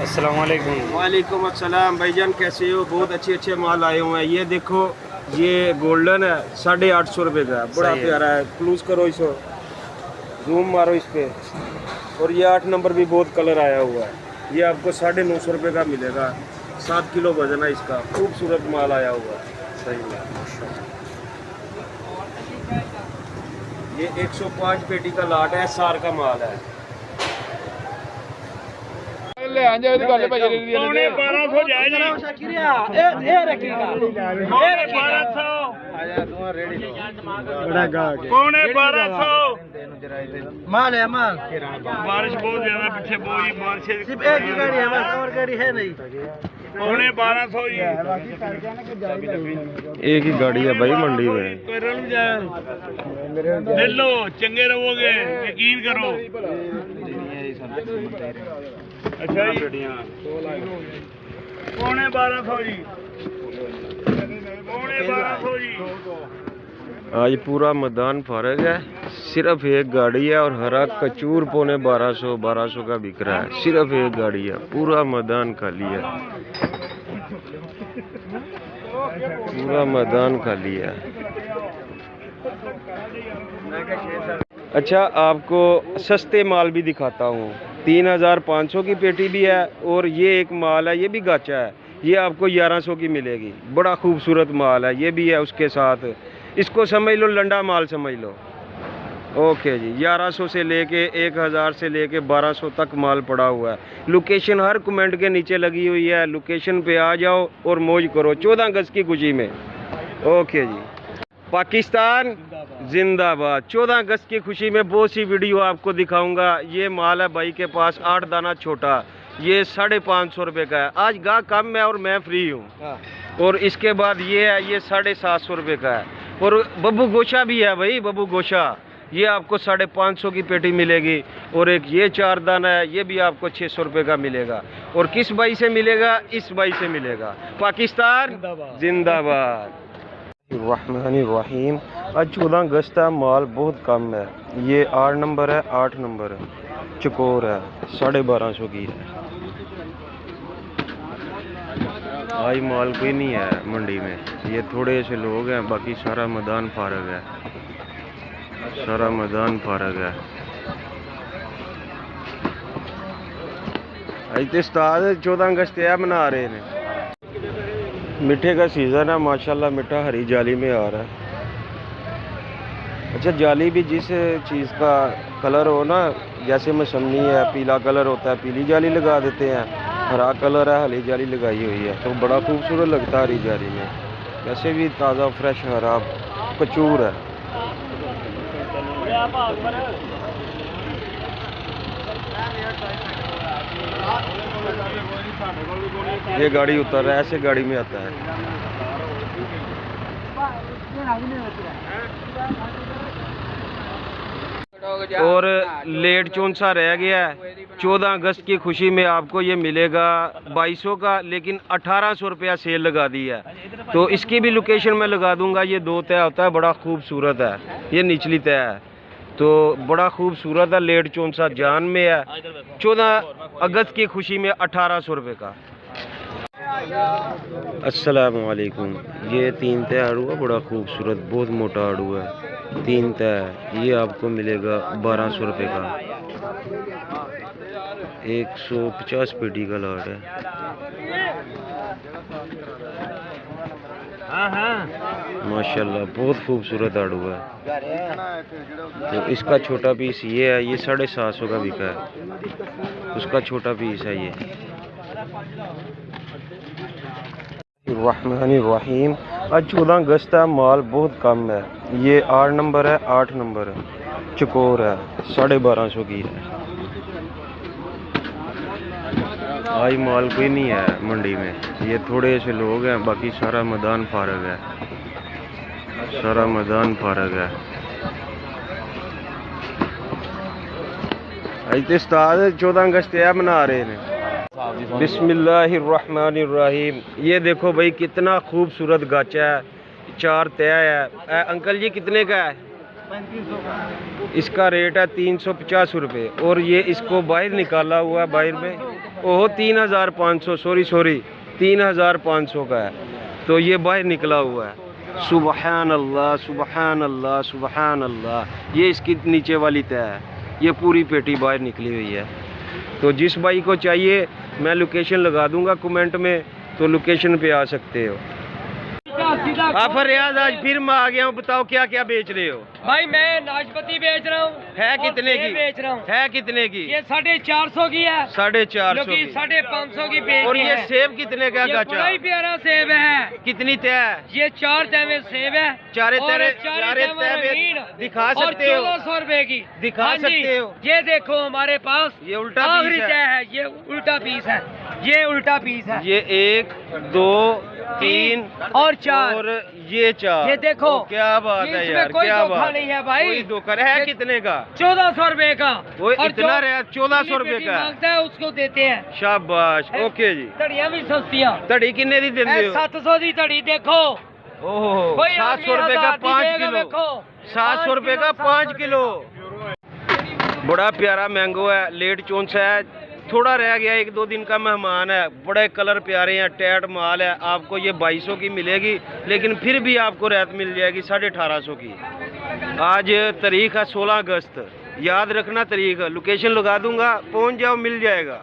السلام علیکم۔ وعلیکم السلام بھائی جان کیسے ہو؟ بہت اچھے اچھے مال آئے ہوئے ہیں۔ یہ دیکھو یہ گولڈن ہے ساڑھے آٹھ سو روپے کا بڑا۔ پیارا ہے۔ کلوز کرو اس کو۔ زوم مارو اس پہ۔ اور یہ آٹھ نمبر بھی بہت کلر آیا ہوا ہے۔ یہ آپ کو ساڑھے نو سو روپے کا ملے گا۔ سات کلو وزن ہے اس کا۔ خوبصورت مال آیا ہوا ہے۔ صحیح ہے۔ یہ ایک سو پانچ پیٹی کا لاٹ ہے سار کا مال ہے۔ پونے بارہ سو جائے جی پونے بارہ سو مال ہے مال بارش بہت زیادہ پیچھے بوئی بارش صرف ایک ہی گاڑی ہے بس اور گاڑی ہے نہیں پونے بارہ سو جی ایک ہی گاڑی ہے بھائی منڈی میں لے لو چنگے رہو گے یقین کرو اچھا جی پونے بارہ سو جی پونے بارہ سو جی آج پورا میدان فارغ ہے صرف ایک گاڑی ہے اور ہرا کچور پونے بارہ سو بارہ سو کا بک رہا ہے صرف ایک گاڑی ہے پورا میدان خالی ہے پورا میدان خالی ہے اچھا آپ کو سستے مال بھی دکھاتا ہوں تین ہزار پانچ سو کی پیٹی بھی ہے اور یہ ایک مال ہے، یہ بھی گاچا ہے۔ یہ آپ کو گیارہ سو کی ملے گی۔ بڑا خوبصورت مال ہے، یہ بھی ہے اس کے ساتھ۔ اس کو سمجھ لو، لنڈا مال سمجھ لو۔ اوکے جی گیارہ سو سے لے کے ایک ہزار سے لے کے بارہ سو تک مال پڑا ہوا ہے۔ لوکیشن ہر کمنٹ کے نیچے لگی ہوئی ہے۔ لوکیشن پہ آ جاؤ اور موج کرو۔ چودہ گز کی خوشی میں۔ اوکے جی۔ پاکستان زندہ باد۔ چودہ اگست کی خوشی میں بہت سی ویڈیو آپ کو دکھاؤں گا۔ یہ مال ہے بھائی کے پاس آٹھ دانہ چھوٹا۔ یہ ساڑھے پانچ سو روپے کا ہے۔ آج گاہ کم ہے اور میں فری ہوں۔ اور اس کے بعد یہ ہے یہ ساڑھے سات سو روپے کا ہے۔ اور ببو گوشا بھی ہے بھائی ببو گوشا یہ آپ کو ساڑھے پانچ سو کی پیٹی ملے گی۔ اور ایک یہ چار دانہ ہے یہ بھی آپ کو چھ سو روپے کا ملے گا۔ اور کس بائی سے ملے گا؟ اس بائی سے ملے گا۔ پاکستان زندہ باد۔ الرحمن الرحیم۔ آج چودہ اگست ہے، مال بہت کم ہے۔ یہ آٹھ نمبر ہے، آٹھ نمبر ہے۔ چکور ہے، ساڑھے بارہ سو کی ہے۔ آج مال کوئی نہیں ہے منڈی میں۔ یہ تھوڑے سے لوگ ہیں، باقی سارا میدان فارغ ہے۔ سارا میدان فارغ ہے۔ اج تے استاد چودہ اگست یہ منا رہے ہیں۔ میٹھے کا سیزن ہے، ماشاءاللہ میٹھا ہری جالی میں آ رہا ہے۔ اچھا جالی بھی جس چیز کا کلر ہو نا، جیسے موسمی ہے، پیلا کلر ہوتا ہے، پیلی جالی لگا دیتے ہیں۔ ہرا کلر ہے، ہری جالی لگائی ہوئی ہے۔ تو بڑا خوبصورت لگتا ہے ہری جالی میں۔ ویسے بھی تازہ فریش ہرا، کچور ہے۔ یہ گاڑی اتر رہا ہے، ایسے گاڑی میں آتا ہے۔ اور لیٹ چون سا رہ گیا ہے۔ چودہ اگست کی خوشی میں آپ کو یہ ملے گا بائیسوں کا، لیکن اٹھارہ سو روپیہ سیل لگا دی ہے۔ تو اس کی بھی لوکیشن میں لگا دوں گا، یہ دو طے ہوتا ہے، بڑا خوبصورت ہے۔ یہ نچلی طے ہے۔ تو بڑا خوبصورت ہے، لیٹ چون سا جان میں ہے۔ چودہ اگست کی خوشی میں اٹھارہ سو روپے کا۔ السلام علیکم۔ یہ تین تے آڑو ہے، بڑا خوبصورت، بہت موٹا آڑو ہے۔ تین تے ہے، یہ آپ کو ملے گا بارہ سو روپے کا۔ ایک سو پچاس پیٹی کا لاٹ ہے۔ ماشاء اللہ بہت خوبصورت آڑو ہے۔ تو اس کا چھوٹا پیس یہ ہے، یہ ساڑھے سات سو کا بکا ہے۔ اس کا چھوٹا پیس ہے یہ۔ الرحمن الرحیم۔ آج چودہ اگست ہے، مال بہت کم ہے۔ یہ آٹھ نمبر ہے، آٹھ نمبر ہے۔ چکور ہے، ساڑھے بارہ سو کی ہے۔ آج مال کوئی نہیں ہے منڈی میں یہ تھوڑے سے لوگ ہیں باقی سارا میدان فارغ ہے سارا میدان فارغ ہے اج تے استاد چودہ اگست یہ منا رہے ہیں بسم اللہ الرحمن الرحیم یہ دیکھو بھائی کتنا خوبصورت گاچا ہے چار طے ہے اے انکل جی کتنے کا ہے اس کا ریٹ ہے تین سو پچاس روپے اور یہ اس کو باہر نکالا ہوا ہے باہر میں اوہو تین ہزار پانچ سو، سوری سوری، تین ہزار پانچ سو کا ہے۔ تو یہ باہر نکلا ہوا ہے۔ سبحان اللہ سبحان اللہ سبحان اللہ۔ یہ اس کی نیچے والی طے ہے۔ یہ پوری پیٹی باہر نکلی ہوئی ہے۔ تو جس بھائی کو چاہیے، میں لوکیشن لگا دوں گا کومنٹ میں، تو لوکیشن پہ آ سکتے ہو۔ آفر ہاں، ریاض آج پھر میں آ گیا ہوں بتاؤ کیا کیا بیچ رہے ہو؟ بھائی میں ناشپتی بیچ رہا ہوں۔ ہے کتنے کی؟ بیچ رہا ہوں۔ ہے کتنے کی؟ یہ ساڑھے چار سو کی ہے۔ ساڑھے چار سو کی۔ ساڑھے پانچ سو کی بیچ اور یہ سیب کتنے کا گاچا؟ یہ پیارا سیب ہے۔ کتنی طے ہے؟ یہ چار تیوے سیب ہے۔ چارے تیرے چارے دکھا سکتے ہو؟ چودہ سو روپے کی۔ دکھا ہاں جی، سکتے ہو؟ یہ دیکھو ہمارے پاس۔ یہ الٹا پیس ہے یہ الٹا پیس ہے۔ یہ الٹا پیس ہے۔ یہ ایک دو تین اور چار۔ اور یہ چار۔ یہ دیکھو کیا بات ہے یار کیا بات نہیں ہے بھائی۔ دھوکہ ہے کتنے کا؟ چودہ سو روپے کا۔ وہ اتنا رہا چودہ سو روپے کا۔ مانگتا ہے اس کو دیتے ہیں۔ شاباش اوکے جی۔ تڑیاں بھی سستی تڑی کنے دی دیں ہو سات سو دی تڑی دیکھو۔ اوہ سات سو روپے کا پانچ کلو۔ سات سو روپے کا پانچ کلو۔ بڑا پیارا مینگو ہے لیٹ چونس ہے۔ تھوڑا رہ گیا، ایک دو دن کا مہمان ہے، بڑے کلر پیارے ہیں، ٹیٹ مال ہے، آپ کو یہ بائیس سو کی ملے گی، لیکن پھر بھی آپ کو رعایت مل جائے گی ساڑھے اٹھارہ سو کی۔ آج تاریخ ہے سولہ اگست، یاد رکھنا تاریخ، لوکیشن لگا دوں گا، پہنچ جاؤ، مل جائے گا۔